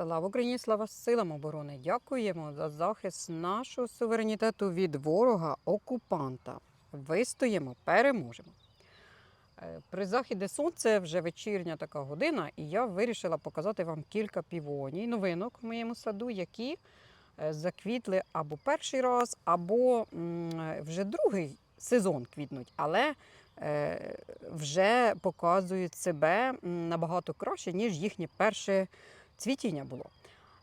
Слава Україні, слава силам оборони! Дякуємо за захист нашого суверенітету від ворога окупанта. Вистоїмо, переможемо. Е, При західі сонця вже вечірня така година, і я вирішила показати вам кілька півоній, новинок в моєму саду, які е, заквітли або перший раз, або вже другий сезон квітнуть, але е, вже показують себе набагато краще, ніж їхнє перше цвітіння було.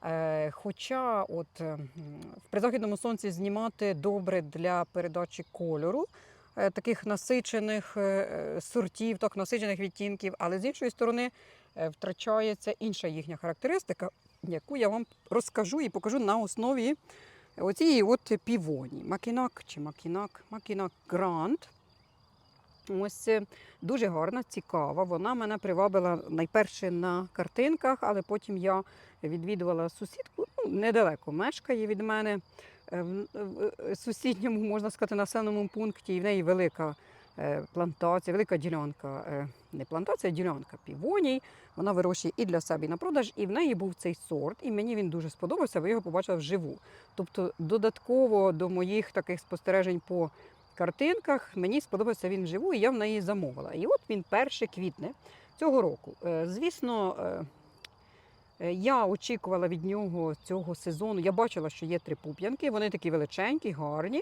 Е, Хоча от е, в призахідному сонці знімати добре для передачі кольору, е, таких насичених е, сортів, так насичених відтінків, але з іншої сторони втрачається інша їхня характеристика, яку я вам розкажу і покажу на основі оцієї от півоні. Макінак чи макінак, макінак Грант. Ось е, дуже гарна, цікава. Вона мене привабила найперше на картинках, але потім я відвідувала сусідку, ну, недалеко мешкає від мене е, в в сусідньому, можна сказати, населеному пункті, і в неї велика е, плантація, велика ділянка, е, не плантація, а ділянка півоній. Вона вирощує і для себе, і на продаж, і в неї був цей сорт, і мені він дуже сподобався, ви його побачили вживу. Тобто, додатково до моїх таких спостережень по картинках мені сподобався він вживу, і я в неї замовила. І от він перше квітне цього року. Е, Звісно, е, е, я очікувала від нього цього сезону. Я бачила, що є три пуп'янки, вони такі величенькі, гарні.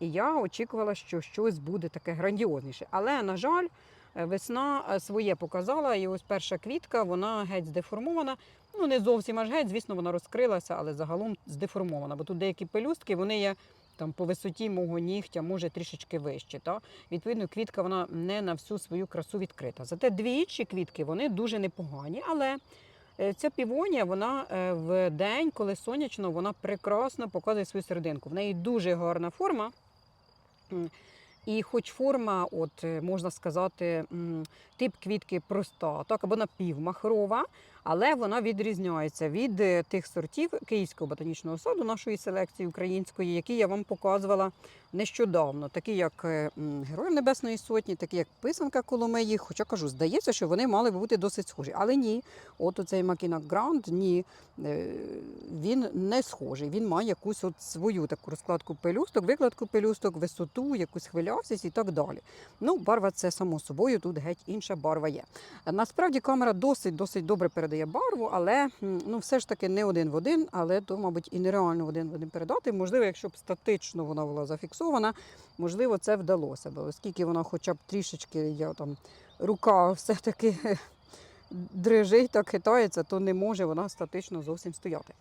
І я очікувала, що щось буде таке грандіозніше. Але, на жаль, весна своє показала, і ось перша квітка, вона геть здеформована. Ну, не зовсім аж геть, звісно, вона розкрилася, але загалом здеформована. Бо тут деякі пелюстки, вони є там по висоті мого нігтя, може трішечки вище. Та? Відповідно, квітка вона не на всю свою красу відкрита. Зате дві інші квітки вони дуже непогані, але е, ця півонія, вона е, в день, коли сонячно, вона прекрасно показує свою серединку. В неї дуже гарна форма. І хоч форма, от е, можна сказати, тип квітки проста, так або напівмахрова, але вона відрізняється від е, тих сортів Київського ботанічного саду, нашої селекції української, які я вам показувала нещодавно, такі як е, Героїв Небесної Сотні, такі як Писанка Коломиї. Хоча кажу, здається, що вони мали би бути досить схожі. Але ні, от оцей Макінак Граунд, ні, е, він не схожий. Він має якусь от свою таку розкладку пелюсток, викладку пелюсток, висоту, якусь хвилявськість і так далі. Ну, барва це само собою, тут геть інша барва є. Насправді камера досить досить добре передає барву, але ну все ж таки не один в один, але то, мабуть, і нереально один в один передати. Можливо, якщо б статично вона була зафіксована, можливо, це вдалося б, оскільки вона хоча б трішечки я там рука все-таки дрижить, так хитається, то не може вона статично зовсім стояти.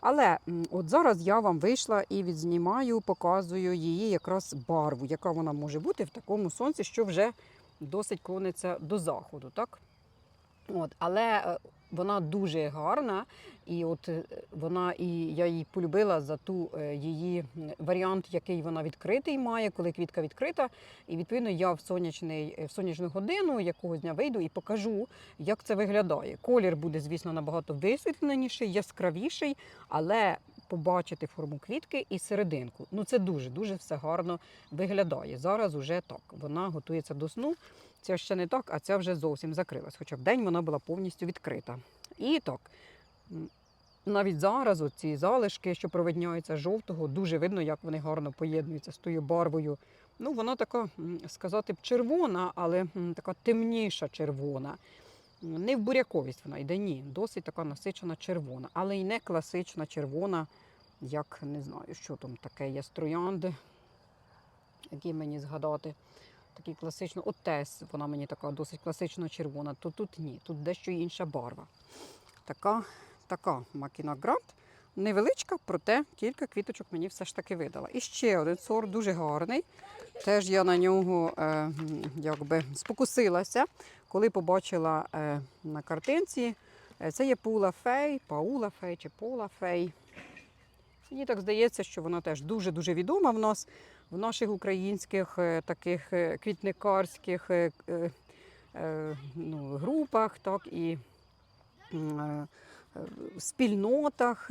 Але от зараз я вам вийшла і відзнімаю, показую її якраз барву, яка вона може бути в такому сонці, що вже досить клониться до заходу. Так? От, але е, вона дуже гарна, і от е, вона і я її полюбила за ту е, її варіант, який вона відкритий має, коли квітка відкрита. І відповідно я в сонячний е, в сонячну годину якогось дня вийду і покажу, як це виглядає. Колір буде, звісно, набагато висвітленіший, яскравіший, але побачити форму квітки і серединку. Ну це дуже дуже все гарно виглядає. Зараз уже так. Вона готується до сну. Ця ще не так, а ця вже зовсім закрилась. Хоча в день вона була повністю відкрита. І так, навіть зараз ці залишки, що провидняються жовтого, дуже видно, як вони гарно поєднуються з тою барвою. Ну, вона така, сказати б, червона, але така темніша червона. Не в буряковість вона йде, ні. Досить така насичена червона, але й не класична червона, як не знаю, що там таке є з троянди, які мені згадати такий класично, от тес, вона мені така досить класично червона, то тут ні, тут дещо інша барва. Така, така макіна грант. Невеличка, проте кілька квіточок мені все ж таки видала. І ще один сорт дуже гарний. Теж я на нього е, якби спокусилася, коли побачила е, на картинці. Е, Це є Пула Фей, Паула Фей чи Пола Фей. Мені так здається, що вона теж дуже-дуже відома в нас, в наших українських е, таких е, квітникарських е, ну, групах. Так, і спільнотах.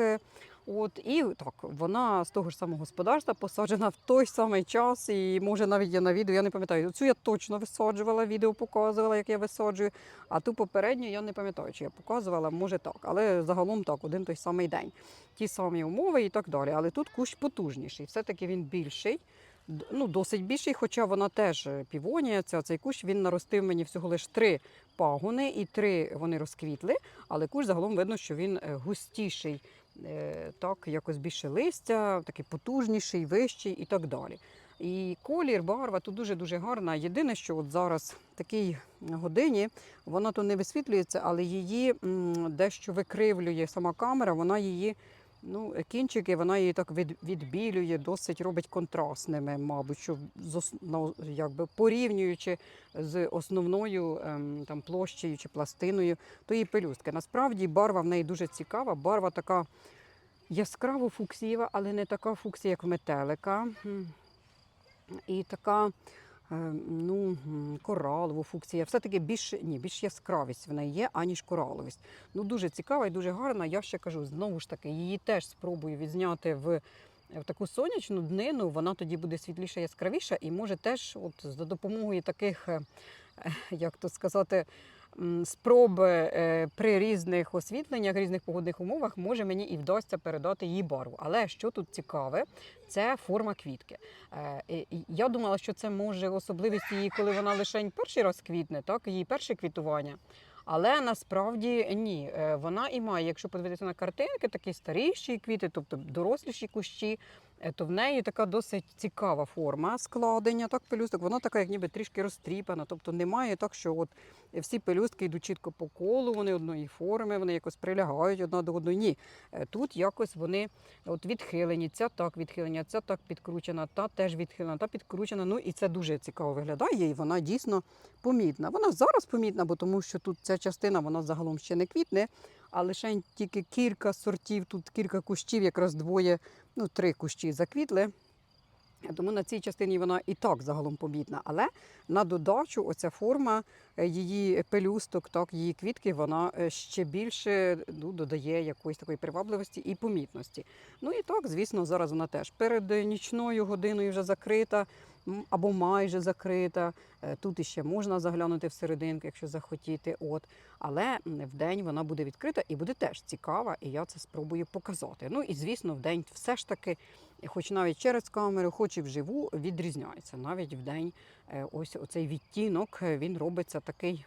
От, і так, вона з того ж самого господарства посаджена в той самий час, і може навіть я на відео, я не пам'ятаю. Цю я точно висаджувала, відео показувала, як я висаджую. А ту попередню я не пам'ятаю, чи я показувала, може так. Але загалом так, один той самий день. Ті самі умови і так далі. Але тут кущ потужніший. Все-таки він більший. Ну, досить більший, хоча вона теж е, півонія. Ця, цей кущ він наростив мені всього лише три пагони, і три вони розквітли, але кущ загалом видно, що він е, густіший, е, так, якось більше листя, такий потужніший, вищий і так далі. І колір, барва тут дуже-дуже гарна. Єдине, що от зараз в такій годині вона то не висвітлюється, але її дещо викривлює сама камера, вона її. Ну, кінчики вона її так від, відбілює, досить робить контрастними, мабуть, що з ос- якби порівнюючи з основною ем, там, площею чи пластиною тої пелюстки. Насправді барва в неї дуже цікава. Барва така яскраво фуксієва, але не така фуксія, як в метелика. І така ну, коралову коралова. Все-таки більш, ні, більш яскравість вона є, аніж кораловість. Ну, дуже цікава і дуже гарна. Я ще кажу, знову ж таки, її теж спробую відзняти в, в таку сонячну днину. Вона тоді буде світліша, яскравіша, і може теж от, за допомогою таких, е, е, як то сказати, спроби е, при різних освітленнях, різних погодних умовах, може мені і вдасться передати її барву. Але що тут цікаве, це форма квітки. Е, Я думала, що це може особливість її, коли вона лише перший раз квітне, так, її перше квітування. Але насправді ні, Е, вона і має, якщо подивитися на картинки, такі старіші квіти, тобто доросліші кущі, то в неї така досить цікава форма складення, так, пелюсток. Вона така, як ніби трішки розтріпана. Тобто немає так, що от всі пелюстки йдуть чітко по колу, вони одної форми, вони якось прилягають одна до одної. Ні. Е, Тут якось вони от відхилені, ця так відхилення, ця так підкручена, та теж відхилена, та підкручена. Ну і це дуже цікаво виглядає, і вона дійсно помітна. Вона зараз помітна, бо тому що тут ця частина вона загалом ще не квітне, а лише тільки кілька сортів, тут кілька кущів, якраз двоє, ну три кущі заквітли. Тому на цій частині вона і так загалом помітна. Але на додачу, оця форма е, її пелюсток, так, її квітки, вона е, ще більше ну, додає якоїсь такої привабливості і помітності. Ну і так, звісно, зараз вона теж перед нічною годиною вже закрита або майже закрита. Е, Тут іще можна заглянути всерединку, якщо захотіти. От. Але м, вдень вона буде відкрита і буде теж цікава, і я це спробую показати. Ну і звісно, вдень все ж таки, хоч навіть через камеру, хоч і вживу, відрізняється. Навіть вдень е, ось оцей відтінок е, він робиться такий.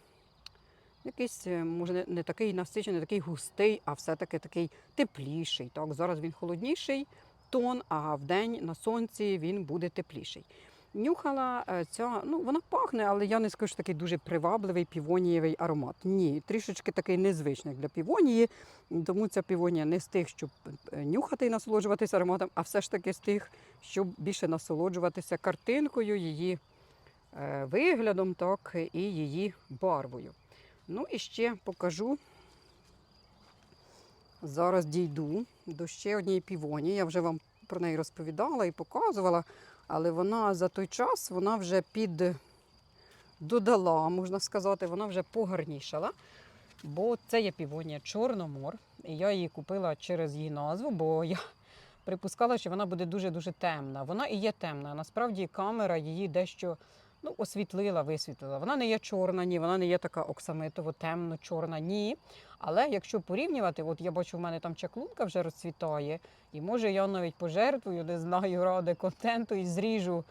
Якийсь, може, не- такий насичений, не такий густий, а все-таки такий тепліший. Так? Зараз він холодніший тон, а вдень на сонці він буде тепліший. Нюхала е, ця, ну вона пахне, але я не скажу, що такий дуже привабливий півонієвий аромат. Ні, трішечки такий незвичний для півонії, тому ця півонія не з тих, щоб е, нюхати і насолоджуватися ароматом, а все ж таки з тих, щоб більше насолоджуватися картинкою, її е, виглядом, так, і її барвою. Ну і ще покажу. Зараз дійду до ще однієї півонії. Я вже вам про неї розповідала і показувала, але вона за той час вона вже під додала, можна сказати, вона вже погарнішала. Бо це є півонія Чорномор. І я її купила через її назву, бо я припускала, що вона буде дуже-дуже темна. Вона і є темна. Насправді камера її дещо ну, освітлила, висвітлила. Вона не є чорна, ні, вона не є така оксамитово темно чорна, ні. Але якщо порівнювати, от я бачу, в мене там чаклунка вже розцвітає, і може я навіть пожертвую, не знаю ради контенту і зріжу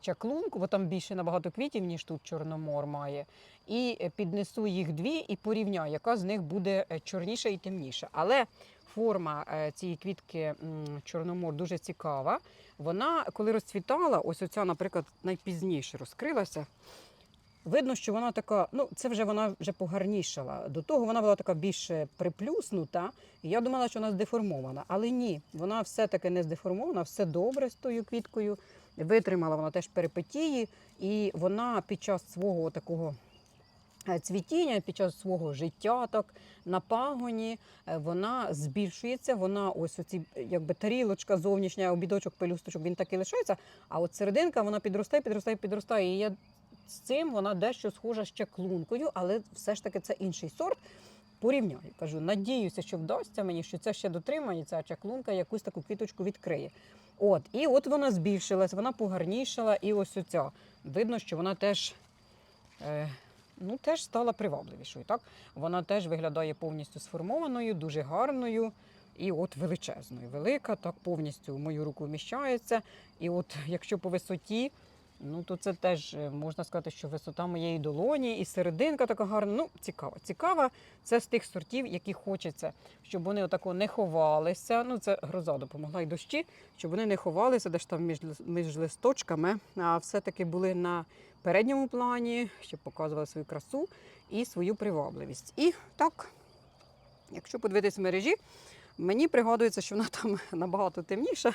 чаклунку, бо там більше набагато квітів, ніж тут Чорномор має. І е, піднесу їх дві і порівняю, яка з них буде е, чорніша і темніша. Але форма е, цієї квітки Чорномор дуже цікава. Вона, коли розцвітала, ось оця, наприклад, найпізніше розкрилася. Видно, що вона така, ну це вже вона вже погарнішала. До того вона була така більш приплюснута. І я думала, що вона здеформована. Але ні, вона все-таки не здеформована, все добре з тою квіткою. Витримала вона теж перипетії, і вона під час свого такого е, цвітіння, під час свого життя, так на пагоні е, вона збільшується. Вона ось оці, якби тарілочка зовнішня, обідочок, пелюсточок, він так і лишається. А от серединка вона підростає, підростає, підростає. І я з цим вона дещо схожа з чаклункою, але все ж таки це інший сорт. Порівняю. Кажу, надіюся, що вдасться мені, що це ще дотримає, ця чаклунка якусь таку квіточку відкриє. От, і от вона збільшилась, вона погарнішала, і ось оця. Видно, що вона теж. Е, Ну, теж стала привабливішою. Так? Вона теж виглядає повністю сформованою, дуже гарною і от величезною. Велика, так повністю в мою руку вміщається. І от якщо по висоті, ну то це теж е, можна сказати, що висота моєї долоні і серединка така гарна. Ну, цікава. Цікава, це з тих сортів, які хочеться, щоб вони отако не ховалися. Ну, це гроза допомогла й дощі, щоб вони не ховалися десь там між, між листочками, а все-таки були на передньому плані, щоб показували свою красу і свою привабливість. І так, якщо подивитись в мережі, мені пригадується, що вона там набагато темніша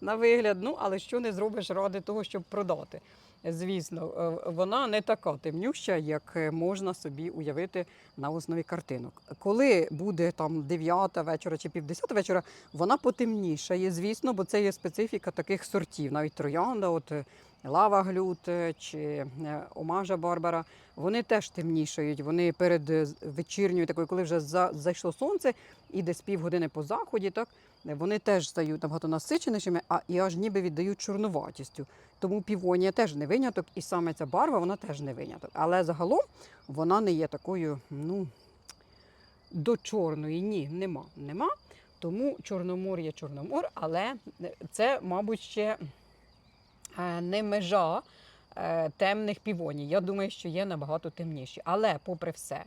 на вигляд, ну але що не зробиш ради того, щоб продати. Звісно, е, вона не така темнюща, як е, можна собі уявити на основі картинок. Коли буде там 9 вечора чи півдесята вечора, вона потемнішає, звісно, бо це є специфіка таких сортів. Навіть троянда, от е, лава глют е, чи е, омажа барбара, вони теж темнішають. Вони перед е, вечірньою такою, коли вже за, зайшло сонце, і десь півгодини по заході, так вони теж стають набагато насиченішими, а і аж ніби віддають чорнуватістю. Тому півонія теж не виняток, і саме ця барва вона теж не виняток. Але загалом вона не є такою, ну до чорної. Ні, нема. Нема. Тому Чорномор є Чорномор, але це, мабуть, ще не межа е, темних півоній. Я думаю, що є набагато темніші. Але, попри все,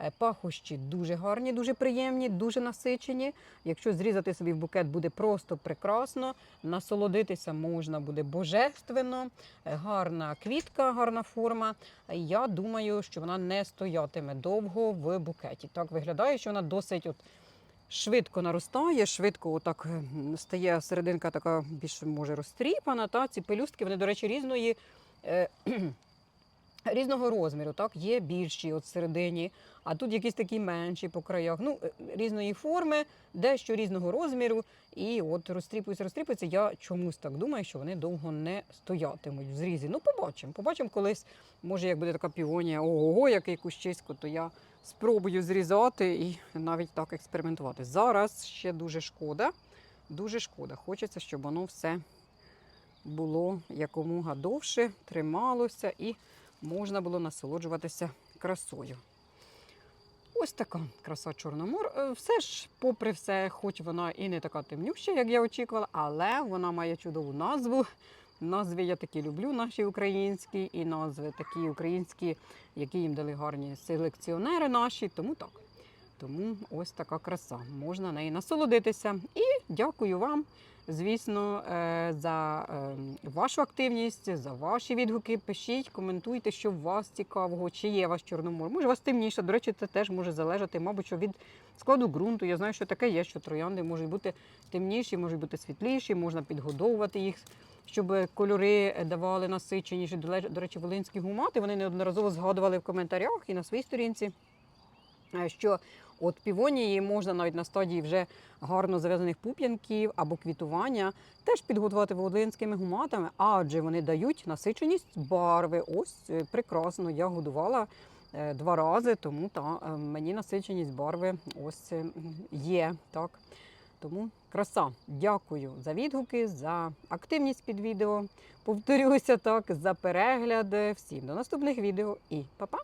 е, пахощі дуже гарні, дуже приємні, дуже насичені. Якщо зрізати собі в букет, буде просто прекрасно. Насолодитися можна буде божественно, Е, гарна квітка, гарна форма. Е, Я думаю, що вона не стоятиме довго в букеті. Так виглядає, що вона досить от швидко наростає, швидко отак е, стає серединка така більш може розтріпана. Та ці пелюстки, вони, до речі, різної. е, Різного розміру, так, є більші от всередині, а тут якісь такі менші по краях. Ну, е, різної форми, дещо різного розміру. І от розтріпуються, розтріпуються. Я чомусь так думаю, що вони довго не стоятимуть в зрізі. Ну, побачимо. Побачимо колись. Може, як буде така півонія, ого, який кущисько, то я спробую зрізати і навіть так експериментувати. Зараз ще дуже шкода. Дуже шкода. Хочеться, щоб воно все було якомога довше, трималося і можна було насолоджуватися красою. Ось така краса Чорномор. Е, Все ж, попри все, хоч вона і не така темнюща, як я очікувала, але вона має чудову назву. Назви я такі люблю, наші українські, і назви такі українські, які їм дали гарні селекціонери наші. Тому так. Тому ось така краса. Можна нею насолодитися. І дякую вам, звісно, е, за е, вашу активність, за ваші відгуки. Пишіть, коментуйте, що у вас цікавого, чи є ваш чорномор. Може, у вас темніше. До речі, це теж може залежати, мабуть, що від складу ґрунту. Я знаю, що таке є, що троянди можуть бути темніші, можуть бути світліші, можна підгодовувати їх. Щоб кольори давали насиченіші. До речі, волинські гумати вони неодноразово згадували в коментарях і на своїй сторінці, е, що от півонії можна навіть на стадії вже гарно зав'язаних пуп'янків або квітування теж підготувати волинськими гуматами, адже вони дають насиченість барви. Ось е, прекрасно. Я годувала е, два рази, тому та, мені насиченість барви ось є. Так. Тому краса. Дякую за відгуки, за активність під відео. Повторюся так, за перегляд. Всім до наступних відео і па-па!